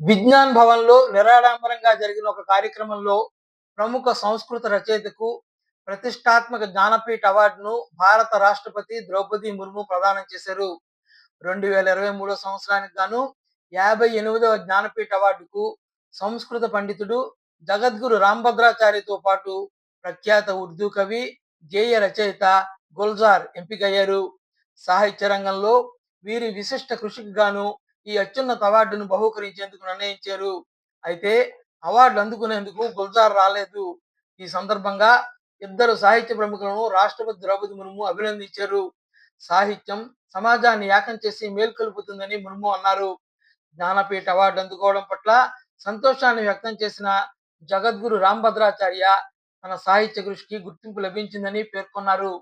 విజ్ఞాన్ భవన్లో నిరాడంబరంగా జరిగిన ఒక కార్యక్రమంలో ప్రముఖ సంస్కృత రచయితకు ప్రతిష్టాత్మక జ్ఞానపీఠ అవార్డును భారత రాష్ట్రపతి ద్రౌపది ముర్ము ప్రదానం చేశారు. రెండు వేల ఇరవై మూడో సంవత్సరానికి గాను యాభై ఎనిమిదవ జ్ఞానపీఠ అవార్డుకు సంస్కృత పండితుడు జగద్గురు రాంభద్రాచార్యతో పాటు ప్రఖ్యాత ఉర్దూ కవి గేయ రచయిత గుల్జార్ ఎంపికయ్యారు. సాహిత్య రంగంలో వీరి విశిష్ట కృషికి గాను ఈ అత్యున్నత అవార్డును బహూకరించేందుకు నిర్ణయించారు. అయితే అవార్డు అందుకునేందుకు గుల్జార్ రాలేదు. ఈ సందర్భంగా ఇద్దరు సాహిత్య ప్రముఖులను రాష్ట్రపతి ద్రౌపది ముర్ము అభినందించారు. సాహిత్యం సమాజాన్ని ఏకం చేసి మేల్కొల్పుతుందని ముర్ము అన్నారు. జ్ఞానపీఠ అవార్డు అందుకోవడం పట్ల సంతోషాన్ని వ్యక్తం చేసిన జగద్గురు రాంభద్రాచార్య తన సాహిత్య కృషికి గుర్తింపు లభించిందని పేర్కొన్నారు.